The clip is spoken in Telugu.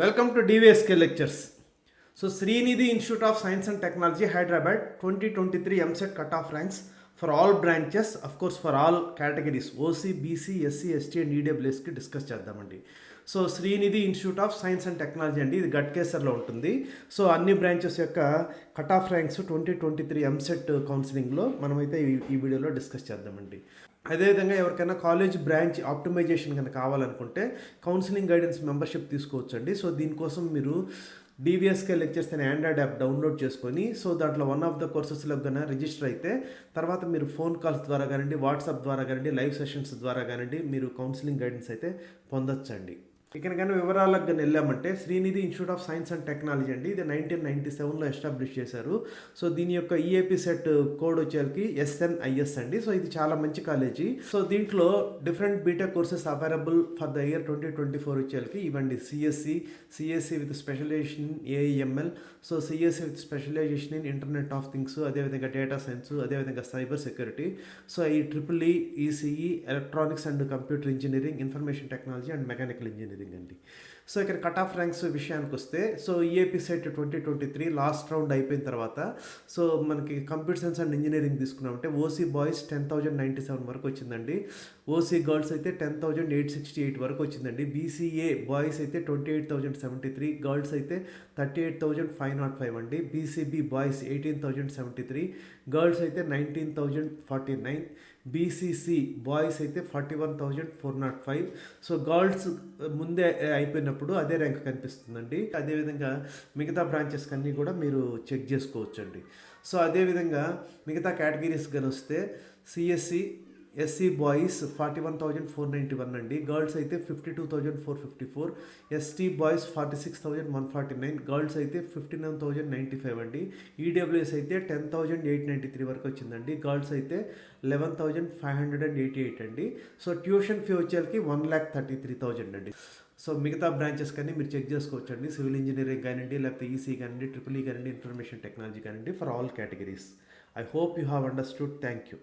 Welcome to DVSK lectures so Srinidhi institute of science and technology Hyderabad twenty twenty three EAMCET cut off ranks for all branches of course for all categories OC BC SC ST and ఈడబ్ల్యూఎస్కి discuss చేద్దామండి. So Srinidhi institute of science and technology అండి ఇది గట్కేసర్లో ఉంటుంది. సో అన్ని బ్రాంచెస్ యొక్క cut off ranks twenty twenty three EAMCET కౌన్సిలింగ్లో మనమైతే ఈ ఈ వీడియోలో డిస్కస్ చేద్దామండి. అదేవిధంగా ఎవరికైనా కాలేజ్ బ్రాంచ్ ఆప్టిమైజేషన్ కనుక కావాలనుకుంటే కౌన్సిలింగ్ గైడెన్స్ మెంబర్షిప్ తీసుకోవచ్చండి. సో దీనికోసం మీరు డివిఎస్కే లెక్చర్స్ అనే ఆండ్రాయిడ్ యాప్ డౌన్లోడ్ చేసుకొని సో దాంట్లో వన్ ఆఫ్ ద కోర్సెస్లో కన్నా రిజిస్టర్ అయితే తర్వాత మీరు ఫోన్ కాల్స్ ద్వారా కానివ్వండి వాట్సాప్ ద్వారా కానివ్వండి లైవ్ సెషన్స్ ద్వారా కానివ్వండి మీరు కౌన్సిలింగ్ గైడెన్స్ అయితే పొందొచ్చండి. ఇక్కడ కానీ వివరాలకు కానీ వెళ్ళామంటే Srinidhi institute of science and technology అండి. ఇది నైన్టీన్ నైన్టీ సెవెన్లో ఎస్టాబ్లిష్ చేశారు. సో దీని యొక్క ఈఏపీ సెట్ కోడ్ వచ్చేసరికి ఎస్ఎన్ఐఎస్ అండి. సో ఇది చాలా మంచి కాలేజీ. సో దీంట్లో different B Tech courses available for the year twenty twenty four వచ్చేసరికి ఇవ్వండి. CSC CSC with specialisation AIML so CSC with specialisation in internet of things అదేవిధంగా డేటా సైన్స్ అదేవిధంగా సైబర్ సెక్యూరిటీ సో ఈ triple E ECE electronics and computer engineering information technology and mechanical engineering అండి. సో ఇక్కడ కట్ ఆఫ్ ర్యాంక్స్ విషయానికి వస్తే so E EAP CET twenty twenty three last round అయిపోయిన తర్వాత సో మనకి కంప్యూటర్ సైన్స్ అండ్ ఇంజనీరింగ్ తీసుకున్నామంటే OC boys ten thousand ninety seven వరకు వచ్చిందండి. ఓసీ గర్ల్స్ అయితే ten thousand eight sixty eight వరకు వచ్చిందండి. బీసీఏ బాయ్స్ అయితే twenty eight thousand seventy three girls అయితే thirty eight thousand five nought five అండి. BCB boys eighteen thousand seventy three girls అయితే nineteen thousand forty nine BCC boys అయితే forty one thousand four nought five. So girls ముందు ముందే అయిపోయినప్పుడు అదే ర్యాంక్ కనిపిస్తుందండి. అదేవిధంగా మిగతా బ్రాంచెస్ అన్నీ కూడా మీరు చెక్ చేసుకోవచ్చండి. సో అదేవిధంగా మిగతా కేటగిరీస్ కానీ వస్తే CSC SC boys forty one thousand four ninety one అండి. గర్ల్స్ అయితే fifty two thousand four fifty four ST boys forty six thousand one forty nine girls అయితే fifty nine thousand ninety five అండి ఈడబ్ల్యూఎస్ అయితే ten thousand eight ninety three వరకు వచ్చిందండి. గర్ల్స్ అయితే eleven thousand five hundred and eighty eight అండి. సో ట్యూషన్ ఫీ వచ్చేకి one lakh thirty three thousand అండి. సో మిగతా బ్రాంచెస్ కానీ మీరు చెక్ చేసుకోవచ్చు అండి సివిల్ ఇంజనీరింగ్ కానివ్వండి లేకపోతే ఈసీ కానివ్వండి ట్రిపుల్ ఈ కానివ్వండి ఇన్ఫర్మేషన్ టెక్నాలజీ కానివ్వండి for all categories I hope you have understood thank you